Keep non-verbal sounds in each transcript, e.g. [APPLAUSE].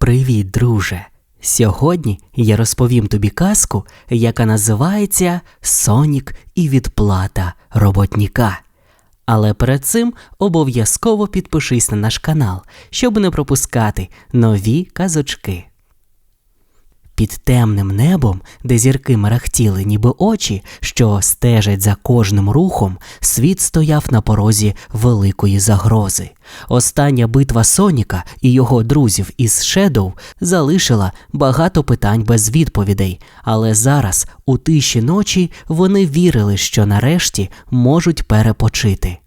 Привіт, друже! Сьогодні я розповім тобі казку, яка називається Сонік і відплата роботніка. Але перед цим обов'язково підпишись на наш канал, щоб не пропускати нові казочки. Під темним небом, де зірки мерехтіли, ніби очі, що стежать за кожним рухом, світ стояв на порозі великої загрози. Остання битва Соніка і його друзів із Шедоу залишила багато питань без відповідей, але зараз, у тиші ночі, вони вірили, що нарешті можуть перепочити.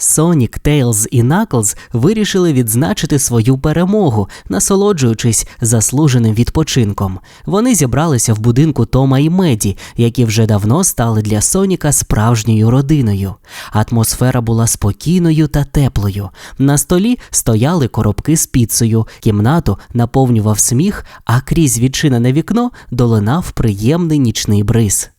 Сонік, Тейлз і Наклз вирішили відзначити свою перемогу, насолоджуючись заслуженим відпочинком. Вони зібралися в будинку Тома і Меді, які вже давно стали для Соніка справжньою родиною. Атмосфера була спокійною та теплою. На столі стояли коробки з піцею, кімнату наповнював сміх, а крізь відчинене вікно долинав приємний нічний бриз.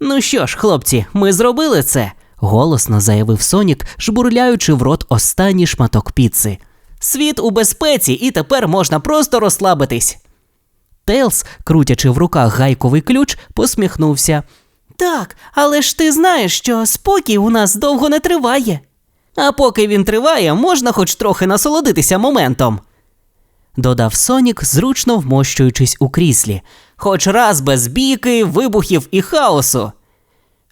Ну що ж, хлопці, ми зробили це голосно заявив Сонік, жбурляючи в рот останній шматок піци. Світ у безпеці, і тепер можна просто розслабитись. Тейлз, крутячи в руках гайковий ключ, посміхнувся. Так, але ж ти знаєш, що спокій у нас довго не триває. А поки він триває, можна хоч трохи насолодитися моментом. Додав Сонік, зручно вмощуючись у кріслі, хоч раз без бійки, вибухів і хаосу.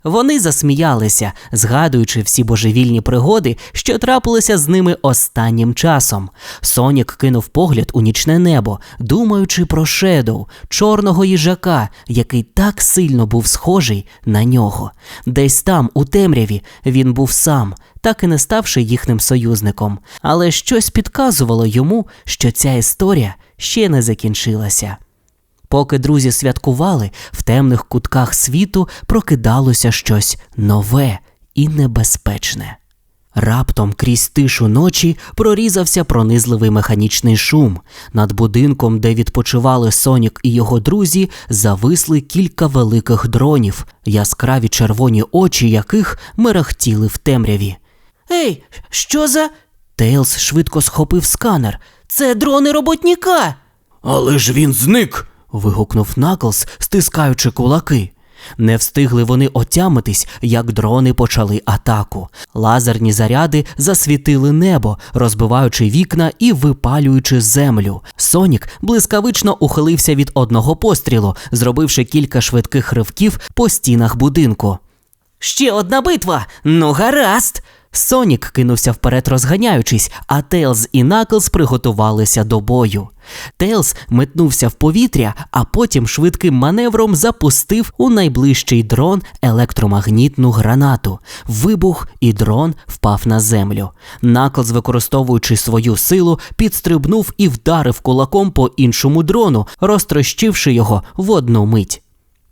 Вони засміялися, згадуючи всі божевільні пригоди, що трапилися з ними останнім часом. Сонік кинув погляд у нічне небо, думаючи про Шедоу, чорного їжака, який так сильно був схожий на нього. Десь там, у темряві, він був сам, так і не ставши їхнім союзником. Але щось підказувало йому, що ця історія ще не закінчилася. Поки друзі святкували, в темних кутках світу прокидалося щось нове і небезпечне. Раптом крізь тишу ночі прорізався пронизливий механічний шум. Над будинком, де відпочивали Сонік і його друзі, зависли кілька великих дронів, яскраві червоні очі яких мерехтіли в темряві. Ей, що за. Тейлз швидко схопив сканер. Це дрони роботніка. Але ж він зник. Вигукнув Наклз, стискаючи кулаки. Не встигли вони отямитись, як дрони почали атаку. Лазерні заряди засвітили небо, розбиваючи вікна і випалюючи землю. Сонік блискавично ухилився від одного пострілу, зробивши кілька швидких ривків по стінах будинку. Ще одна битва! Ну, гаразд! Сонік кинувся вперед, розганяючись, а Тейлз і Наклз приготувалися до бою. Тейлз метнувся в повітря, а потім швидким маневром запустив у найближчий дрон електромагнітну гранату. Вибух і дрон впав на землю. Наклз, використовуючи свою силу, підстрибнув і вдарив кулаком по іншому дрону, розтрощивши його в одну мить.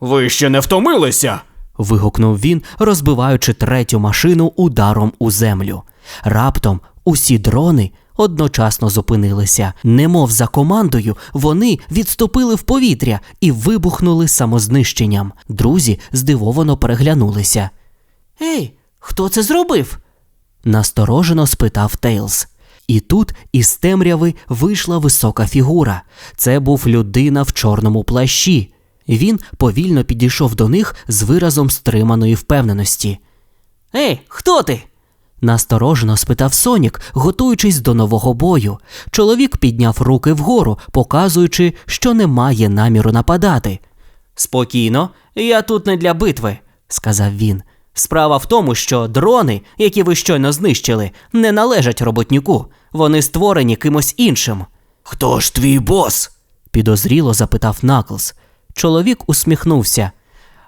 Ви ще не втомилися? Вигукнув він, розбиваючи третю машину ударом у землю. Раптом усі дрони одночасно зупинилися. Немов за командою, вони відступили в повітря і вибухнули самознищенням. Друзі здивовано переглянулися. Ей, хто це зробив? насторожено спитав Тейлз. І тут із темряви вийшла висока фігура. Це був людина в чорному плащі. Він повільно підійшов до них з виразом стриманої впевненості. Ей, хто ти? насторожено спитав Сонік, готуючись до нового бою. Чоловік підняв руки вгору, показуючи, що не має наміру нападати. Спокійно, я тут не для битви, сказав він. Справа в тому, що дрони, які ви щойно знищили, не належать роботнику. Вони створені кимось іншим. Хто ж твій бос? підозріло запитав Наклз. Чоловік усміхнувся.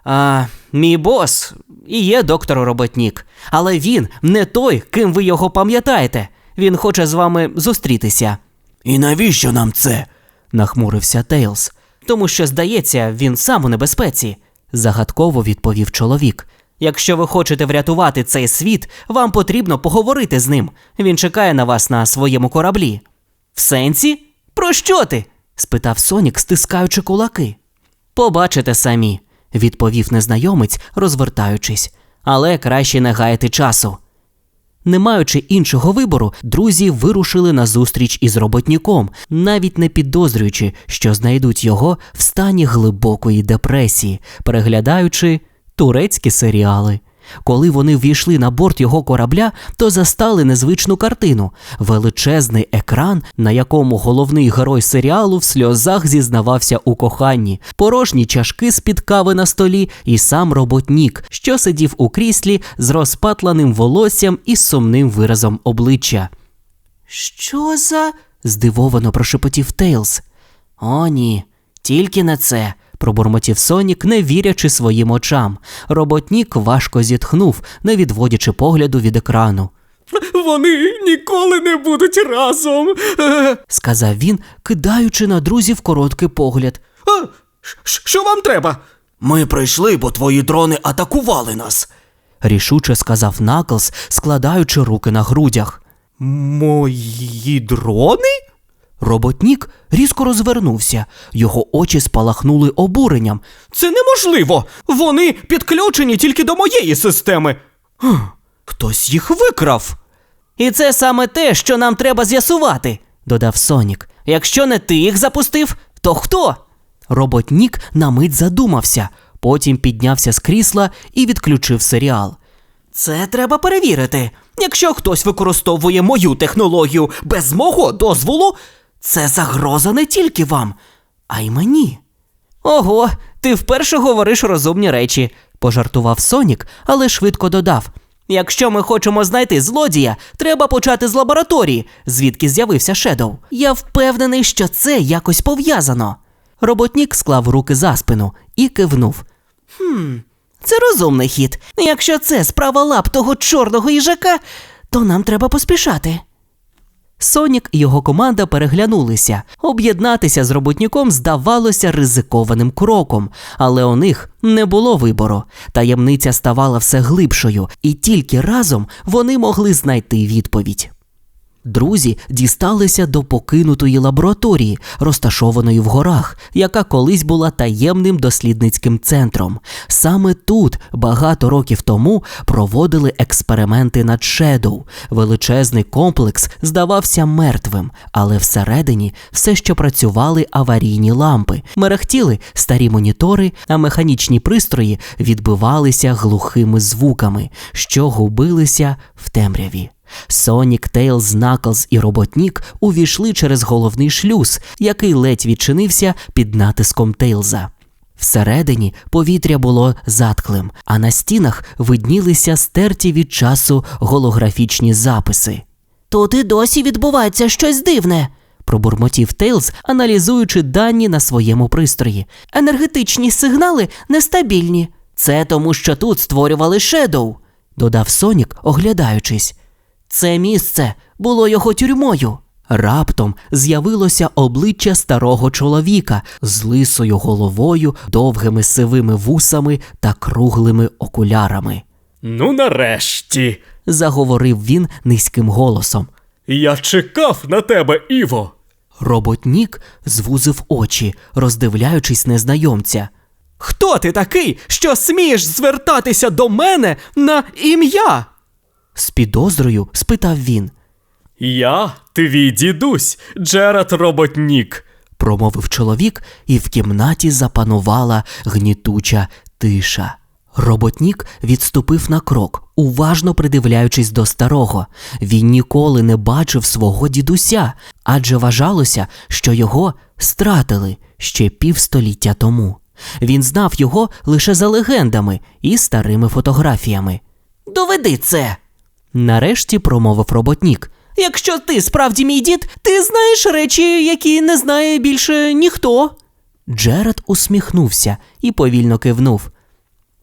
А мій бос і є доктор роботнік, але він не той, ким ви його пам'ятаєте. Він хоче з вами зустрітися. І навіщо нам це? нахмурився Тейлз. Тому що, здається, він сам у небезпеці, загадково відповів чоловік. Якщо ви хочете врятувати цей світ, вам потрібно поговорити з ним. Він чекає на вас на своєму кораблі. В сенсі? Про що ти? спитав Сонік, стискаючи кулаки. Побачите самі, відповів незнайомець, розвертаючись, але краще не гаяти часу. Не маючи іншого вибору, друзі вирушили на зустріч із роботніком, навіть не підозрюючи, що знайдуть його в стані глибокої депресії, переглядаючи турецькі серіали. Коли вони ввійшли на борт його корабля, то застали незвичну картину величезний екран, на якому головний герой серіалу в сльозах зізнавався у коханні, порожні чашки з-під кави на столі, і сам роботнік, що сидів у кріслі з розпатланим волоссям і сумним виразом обличчя. Що за. здивовано прошепотів Тейлз. О, ні, тільки не це. Пробурмотів Сонік, не вірячи своїм очам. Роботнік важко зітхнув, не відводячи погляду від екрану. Вони ніколи не будуть разом. Е, Сказав він, кидаючи на друзів короткий погляд. а, ш- що вам треба? Ми прийшли, бо твої дрони атакували нас. Рішуче сказав Наклз, складаючи руки на грудях. Мої дрони? Роботнік різко розвернувся, його очі спалахнули обуренням. Це неможливо. Вони підключені тільки до моєї системи. [GASPS] Хтось їх викрав. І це саме те, що нам треба з'ясувати, додав Сонік. Якщо не ти їх запустив, то хто? Роботнік на мить задумався, потім піднявся з крісла і відключив серіал. Це треба перевірити. Якщо хтось використовує мою технологію без мого дозволу, це загроза не тільки вам, а й мені. Ого, ти вперше говориш розумні речі, пожартував Сонік, але швидко додав. Якщо ми хочемо знайти злодія, треба почати з лабораторії, звідки з'явився Шедоу. Я впевнений, що це якось пов'язано. Роботнік склав руки за спину і кивнув. Хм, це розумний хід. Якщо це справа лап того чорного їжака, то нам треба поспішати. Сонік і його команда переглянулися. Об'єднатися з роботником здавалося ризикованим кроком, але у них не було вибору. Таємниця ставала все глибшою, і тільки разом вони могли знайти відповідь. Друзі дісталися до покинутої лабораторії, розташованої в горах, яка колись була таємним дослідницьким центром. Саме тут, багато років тому, проводили експерименти над Шедоу. Величезний комплекс здавався мертвим, але всередині все ще працювали аварійні лампи, мерехтіли старі монітори, а механічні пристрої відбивалися глухими звуками, що губилися в темряві. Сонік, Тейлз, Наклз і Роботнік увійшли через головний шлюз, який ледь відчинився під натиском Тейлза. Всередині повітря було затклим, а на стінах виднілися стерті від часу голографічні записи. Тут і досі відбувається щось дивне, пробурмотів Тейлз, аналізуючи дані на своєму пристрої. Енергетичні сигнали нестабільні. Це тому, що тут створювали Шедоу, додав Сонік, оглядаючись. Це місце було його тюрмою. Раптом з'явилося обличчя старого чоловіка з лисою головою, довгими сивими вусами та круглими окулярами. Ну, нарешті. Заговорив він низьким голосом. Я чекав на тебе, Іво. Роботнік звузив очі, роздивляючись незнайомця. Хто ти такий, що смієш звертатися до мене на ім'я? З підозрою спитав він. Я твій дідусь, Джеред Роботнік. промовив чоловік, і в кімнаті запанувала гнітуча тиша. Роботнік відступив на крок, уважно придивляючись до старого. Він ніколи не бачив свого дідуся, адже вважалося, що його стратили ще півстоліття тому. Він знав його лише за легендами і старими фотографіями. Доведи це. Нарешті промовив роботнік. Якщо ти справді мій дід, ти знаєш речі, які не знає більше ніхто. Джеред усміхнувся і повільно кивнув.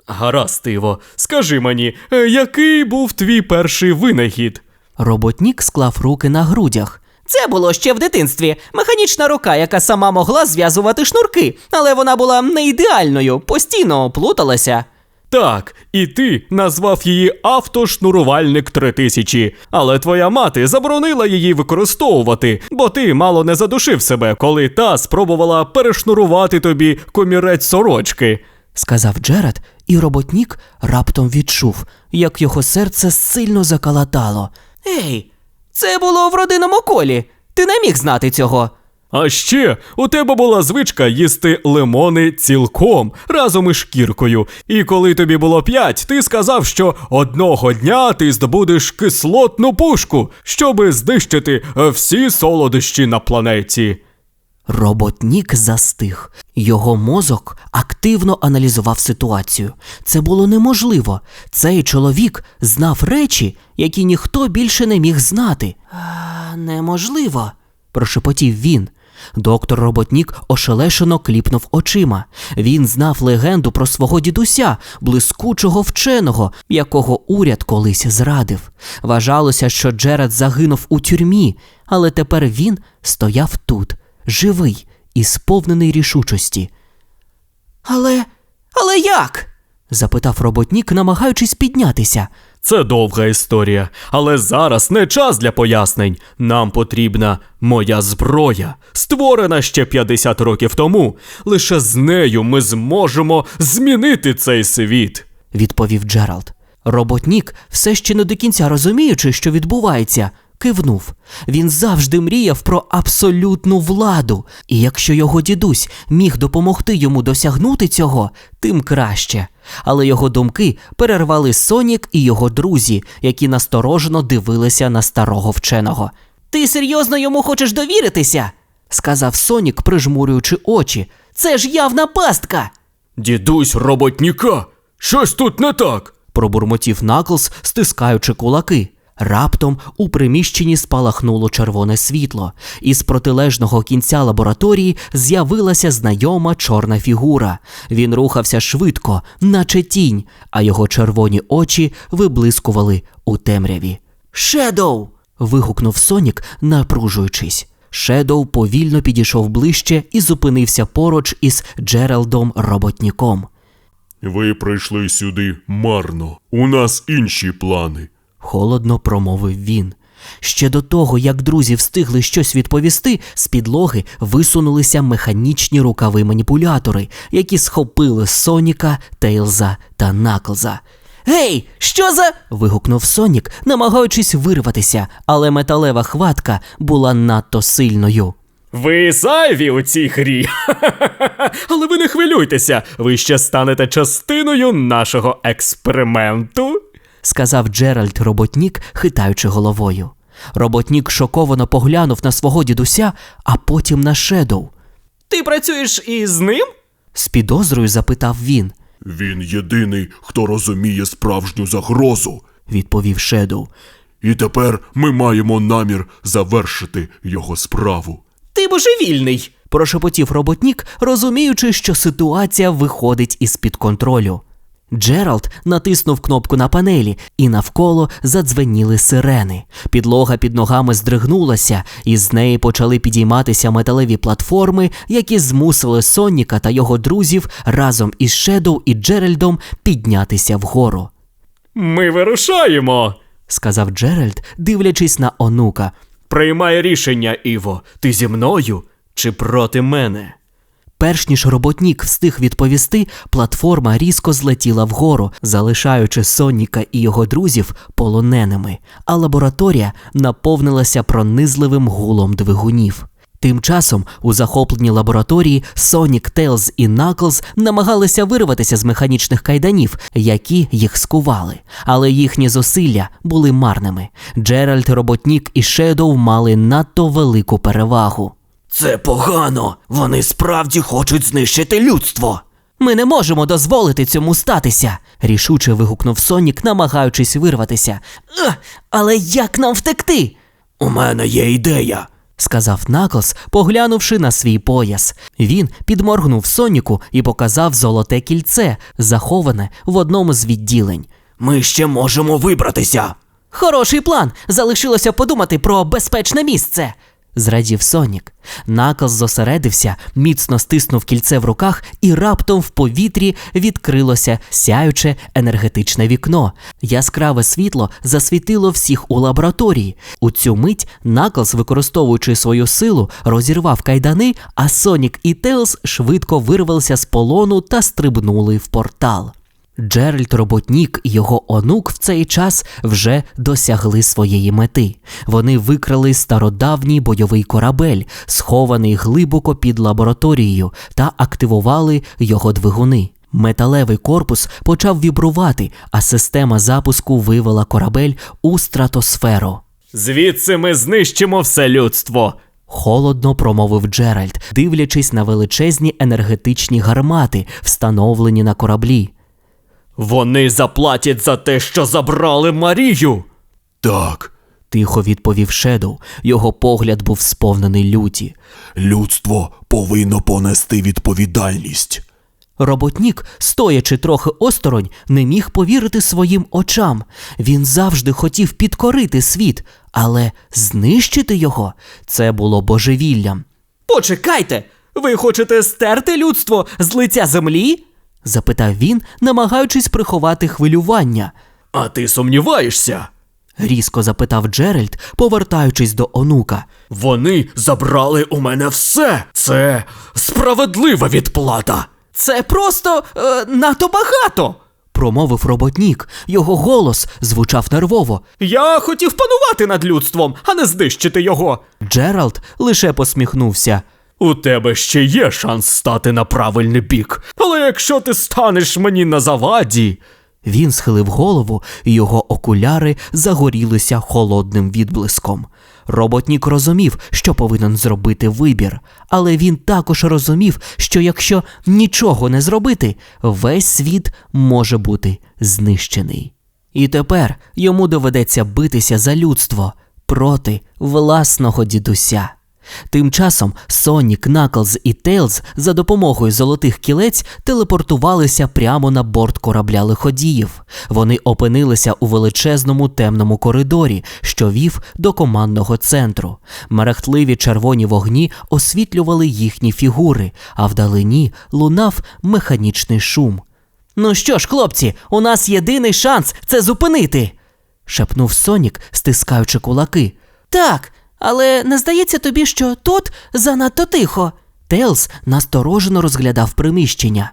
Гаразд, Іво, скажи мені, е, який був твій перший винахід? Роботнік склав руки на грудях. Це було ще в дитинстві. Механічна рука, яка сама могла зв'язувати шнурки, але вона була не ідеальною, постійно плуталася. Так, і ти назвав її автошнурувальник 3000, але твоя мати заборонила її використовувати, бо ти мало не задушив себе, коли та спробувала перешнурувати тобі комірець сорочки. сказав Джеред, і роботнік раптом відчув, як його серце сильно закалатало. Ей, це було в родинному колі. Ти не міг знати цього. А ще у тебе була звичка їсти лимони цілком разом із шкіркою. І коли тобі було п'ять, ти сказав, що одного дня ти здобудеш кислотну пушку, щоби знищити е, всі солодощі на планеті. Роботнік застиг. Його мозок активно аналізував ситуацію. Це було неможливо. Цей чоловік знав речі, які ніхто більше не міг знати. Неможливо, прошепотів він. Доктор Роботнік ошелешено кліпнув очима. Він знав легенду про свого дідуся, блискучого вченого, якого уряд колись зрадив. Вважалося, що Джеред загинув у тюрмі, але тепер він стояв тут, живий і сповнений рішучості. Але. але як? запитав роботнік, намагаючись піднятися. Це довга історія, але зараз не час для пояснень. Нам потрібна моя зброя, створена ще 50 років тому. Лише з нею ми зможемо змінити цей світ. відповів Джеральд. Роботнік, все ще не до кінця розуміючи, що відбувається, кивнув. Він завжди мріяв про абсолютну владу, і якщо його дідусь міг допомогти йому досягнути цього, тим краще. Але його думки перервали Сонік і його друзі, які насторожено дивилися на старого вченого. Ти серйозно йому хочеш довіритися? сказав Сонік, прижмурюючи очі. Це ж явна пастка. Дідусь роботніка, щось тут не так. пробурмотів Наклз, стискаючи кулаки. Раптом у приміщенні спалахнуло червоне світло, і з протилежного кінця лабораторії з'явилася знайома чорна фігура. Він рухався швидко, наче тінь, а його червоні очі виблискували у темряві. Шедоу. вигукнув Сонік, напружуючись. Шедоу повільно підійшов ближче і зупинився поруч із Джералдом роботніком. Ви прийшли сюди марно. У нас інші плани. Холодно промовив він. Ще до того, як друзі встигли щось відповісти, з підлоги висунулися механічні рукави-маніпулятори, які схопили Соніка, Тейлза та Наклза. Гей, що за. вигукнув Сонік, намагаючись вирватися, але металева хватка була надто сильною. Ви зайві у цій грі. [LAUGHS] Але ви не хвилюйтеся, ви ще станете частиною нашого експерименту. Сказав Джеральд роботнік, хитаючи головою. Роботнік шоковано поглянув на свого дідуся, а потім на Шедоу. Ти працюєш із ним? З підозрою запитав він. Він єдиний, хто розуміє справжню загрозу. відповів Шедоу. І тепер ми маємо намір завершити його справу. Ти божевільний. Прошепотів роботнік, розуміючи, що ситуація виходить із-під контролю. Джеральд натиснув кнопку на панелі, і навколо задзвеніли сирени. Підлога під ногами здригнулася, і з неї почали підійматися металеві платформи, які змусили Сонніка та його друзів разом із Шедоу і Джеральдом піднятися вгору. Ми вирушаємо. Сказав Джеральд, дивлячись на онука. Приймай рішення, Іво. Ти зі мною чи проти мене? Перш ніж роботнік встиг відповісти, платформа різко злетіла вгору, залишаючи Сонніка і його друзів полоненими, а лабораторія наповнилася пронизливим гулом двигунів. Тим часом у захопленій лабораторії Сонік, Тейлз і Наклз намагалися вирватися з механічних кайданів, які їх скували, але їхні зусилля були марними. Джеральд, роботнік і Шедоу мали надто велику перевагу. Це погано. Вони справді хочуть знищити людство. Ми не можемо дозволити цьому статися, рішуче вигукнув Сонік, намагаючись вирватися. «Ех, але як нам втекти? У мене є ідея, сказав Наклз, поглянувши на свій пояс. Він підморгнув Соніку і показав золоте кільце, заховане в одному з відділень. Ми ще можемо вибратися. Хороший план. Залишилося подумати про безпечне місце. Зрадів Сонік. Наклз зосередився, міцно стиснув кільце в руках, і раптом в повітрі відкрилося сяюче енергетичне вікно. Яскраве світло засвітило всіх у лабораторії. У цю мить Наклз, використовуючи свою силу, розірвав кайдани, а Сонік і Тейлз швидко вирвалися з полону та стрибнули в портал. Джеральд Роботнік і його онук в цей час вже досягли своєї мети. Вони викрали стародавній бойовий корабель, схований глибоко під лабораторією, та активували його двигуни. Металевий корпус почав вібрувати, а система запуску вивела корабель у стратосферу. Звідси ми знищимо все людство. Холодно промовив Джеральд, дивлячись на величезні енергетичні гармати, встановлені на кораблі. Вони заплатять за те, що забрали Марію. Так, Тихо відповів Шедоу. Його погляд був сповнений люті. людство повинно понести відповідальність. Роботнік, стоячи трохи осторонь, не міг повірити своїм очам. Він завжди хотів підкорити світ, але знищити його це було божевіллям. Почекайте, ви хочете стерти людство з лиця землі? Запитав він, намагаючись приховати хвилювання. А ти сумніваєшся? Різко запитав Джеральд, повертаючись до онука. Вони забрали у мене все. Це справедлива відплата. Це просто е, надто багато. промовив роботнік. Його голос звучав нервово. Я хотів панувати над людством, а не знищити його. Джеральд лише посміхнувся. У тебе ще є шанс стати на правильний бік. Але якщо ти станеш мені на заваді. Він схилив голову, і його окуляри загорілися холодним відблиском. Роботнік розумів, що повинен зробити вибір, але він також розумів, що якщо нічого не зробити, весь світ може бути знищений. І тепер йому доведеться битися за людство проти власного дідуся. Тим часом Сонік, Наклз і Тейлз за допомогою золотих кілець телепортувалися прямо на борт корабля лиходіїв. Вони опинилися у величезному темному коридорі, що вів до командного центру. Мерехтливі червоні вогні освітлювали їхні фігури, а вдалині лунав механічний шум. Ну що ж, хлопці, у нас єдиний шанс це зупинити. шепнув Сонік, стискаючи кулаки. Так, але не здається тобі, що тут занадто тихо. Тейлз насторожено розглядав приміщення.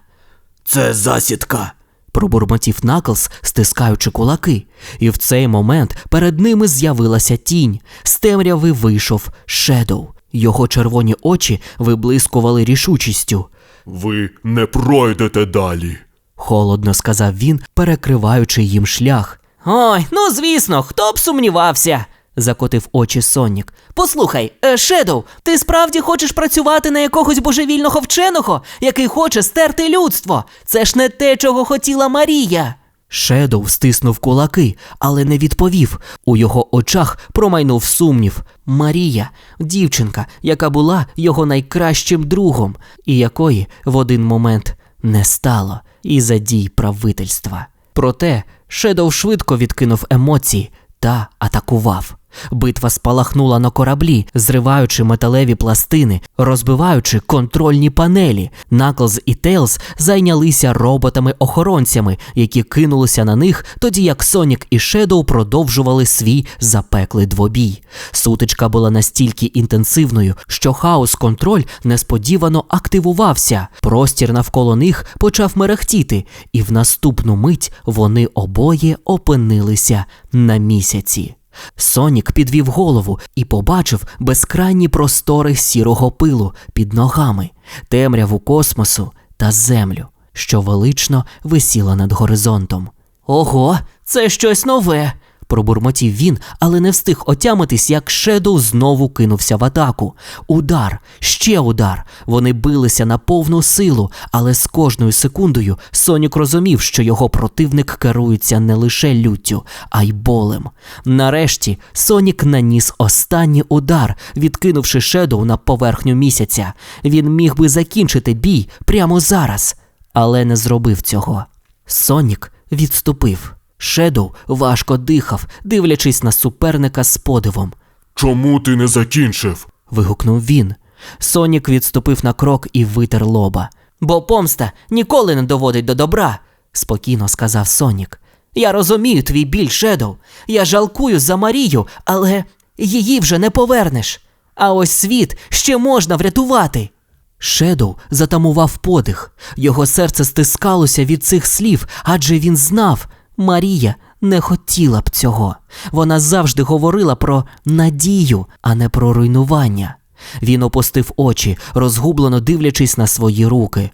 Це засідка. Пробурмотів Наклз, стискаючи кулаки, і в цей момент перед ними з'явилася тінь. З темряви вийшов Шедоу. Його червоні очі виблискували рішучістю. Ви не пройдете далі. Холодно сказав він, перекриваючи їм шлях. Ой, ну звісно, хто б сумнівався, закотив очі Сонік. Послухай, е, Шедоу, ти справді хочеш працювати на якогось божевільного вченого, який хоче стерти людство. Це ж не те, чого хотіла Марія. Шедоу стиснув кулаки, але не відповів. У його очах промайнув сумнів. Марія, дівчинка, яка була його найкращим другом, і якої в один момент не стало із-за дій правительства. Проте Шедоу швидко відкинув емоції та атакував. Битва спалахнула на кораблі, зриваючи металеві пластини, розбиваючи контрольні панелі. Наклз і Тейлз зайнялися роботами-охоронцями, які кинулися на них, тоді як Сонік і Шедоу продовжували свій запеклий двобій. Сутичка була настільки інтенсивною, що хаос-контроль несподівано активувався. Простір навколо них почав мерехтіти, і в наступну мить вони обоє опинилися на місяці. Сонік підвів голову і побачив безкрайні простори сірого пилу під ногами, темряву космосу та землю, що велично висіла над горизонтом. Ого, це щось нове. Пробурмотів він, але не встиг отямитись, як Шедоу знову кинувся в атаку. Удар, ще удар. Вони билися на повну силу, але з кожною секундою Сонік розумів, що його противник керується не лише люттю, а й болем. Нарешті Сонік наніс останній удар, відкинувши Шедоу на поверхню місяця. Він міг би закінчити бій прямо зараз, але не зробив цього. Сонік відступив. Шедоу важко дихав, дивлячись на суперника з подивом. Чому ти не закінчив? вигукнув він. Сонік відступив на крок і витер лоба. Бо помста ніколи не доводить до добра, спокійно сказав Сонік. Я розумію твій біль, Шедоу. Я жалкую за Марію, але її вже не повернеш. А ось світ ще можна врятувати. Шедоу затамував подих. Його серце стискалося від цих слів, адже він знав, Марія не хотіла б цього. Вона завжди говорила про надію, а не про руйнування. Він опустив очі, розгублено дивлячись на свої руки.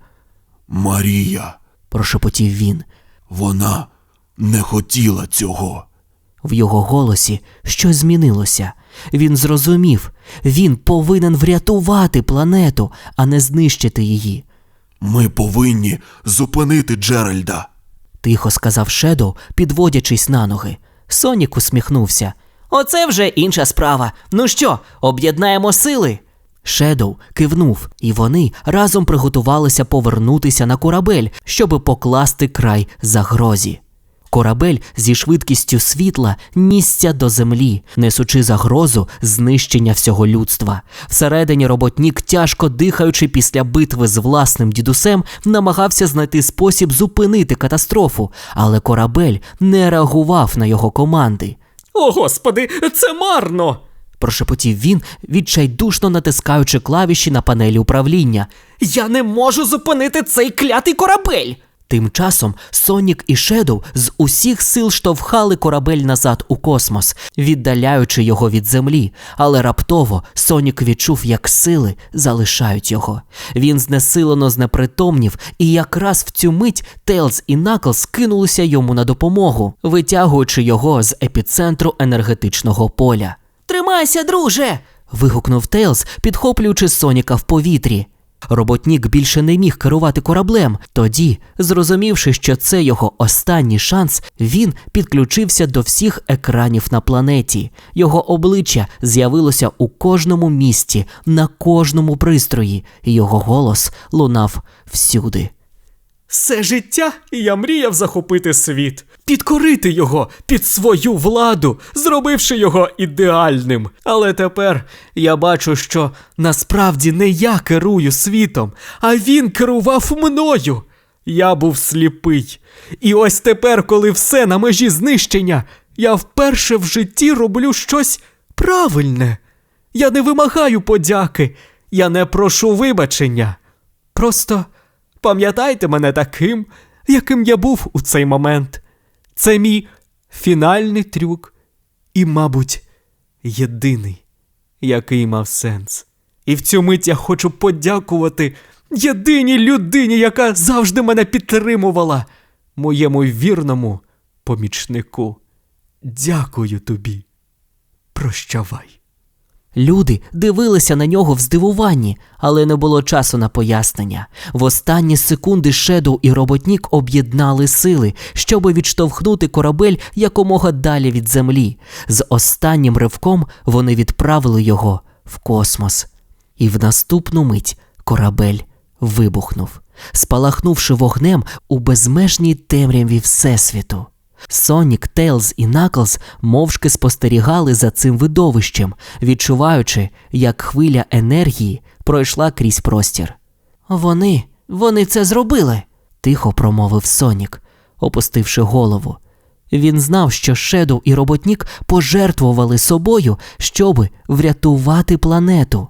Марія, Прошепотів він. вона не хотіла цього. В його голосі щось змінилося. Він зрозумів, він повинен врятувати планету, а не знищити її. Ми повинні зупинити Джеральда. Тихо сказав Шедоу, підводячись на ноги. Сонік усміхнувся. Оце вже інша справа. Ну що, об'єднаємо сили? Шедоу кивнув, і вони разом приготувалися повернутися на корабель, щоби покласти край загрозі. Корабель зі швидкістю світла нісся до землі, несучи загрозу знищення всього людства. Всередині роботнік, тяжко дихаючи після битви з власним дідусем, намагався знайти спосіб зупинити катастрофу, але корабель не реагував на його команди. О, господи, це марно! Прошепотів він, відчайдушно натискаючи клавіші на панелі управління. Я не можу зупинити цей клятий корабель! Тим часом Сонік і Шедоу з усіх сил штовхали корабель назад у космос, віддаляючи його від землі. Але раптово Сонік відчув, як сили залишають його. Він знесилено знепритомнів, і якраз в цю мить Тейлз і Наклз кинулися йому на допомогу, витягуючи його з епіцентру енергетичного поля. Тримайся, друже. вигукнув Тейлз, підхоплюючи Соніка в повітрі. Роботнік більше не міг керувати кораблем. Тоді, зрозумівши, що це його останній шанс, він підключився до всіх екранів на планеті. Його обличчя з'явилося у кожному місті, на кожному пристрої, і його голос лунав всюди. Все життя я мріяв захопити світ, підкорити його під свою владу, зробивши його ідеальним. Але тепер я бачу, що насправді не я керую світом, а він керував мною. Я був сліпий. І ось тепер, коли все на межі знищення, я вперше в житті роблю щось правильне. Я не вимагаю подяки, я не прошу вибачення. Просто пам'ятайте мене таким, яким я був у цей момент. Це мій фінальний трюк і, мабуть, єдиний, який мав сенс. І в цю мить я хочу подякувати єдиній людині, яка завжди мене підтримувала, моєму вірному помічнику. Дякую тобі. Прощавай. Люди дивилися на нього в здивуванні, але не було часу на пояснення. В останні секунди Шедоу і роботнік об'єднали сили, щоби відштовхнути корабель якомога далі від землі. З останнім ривком вони відправили його в космос. І в наступну мить корабель вибухнув, спалахнувши вогнем у безмежній темряві Всесвіту. Сонік, Тейлз і Наклз мовчки спостерігали за цим видовищем, відчуваючи, як хвиля енергії пройшла крізь простір. Вони, вони це зробили, тихо промовив Сонік, опустивши голову. Він знав, що Шедоу і роботнік пожертвували собою, щоби врятувати планету.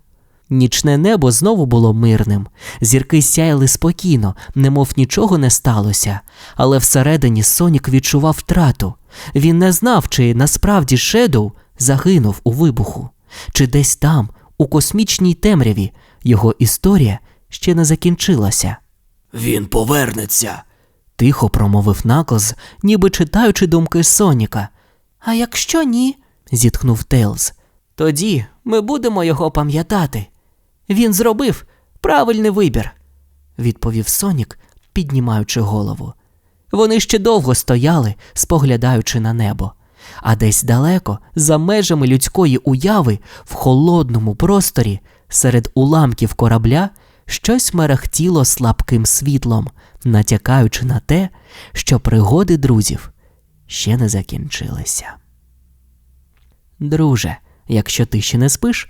Нічне небо знову було мирним, зірки сяяли спокійно, немов нічого не сталося, але всередині Сонік відчував втрату. Він не знав, чи насправді Шедоу загинув у вибуху, чи десь там, у космічній темряві, його історія ще не закінчилася. Він повернеться, тихо промовив Наклз, ніби читаючи думки Соніка. А якщо ні, зітхнув Тейлз. Тоді ми будемо його пам'ятати. Він зробив правильний вибір, відповів Сонік, піднімаючи голову. Вони ще довго стояли, споглядаючи на небо, а десь далеко, за межами людської уяви, в холодному просторі, серед уламків корабля, щось мерехтіло слабким світлом, натякаючи на те, що пригоди друзів ще не закінчилися. Друже, якщо ти ще не спиш,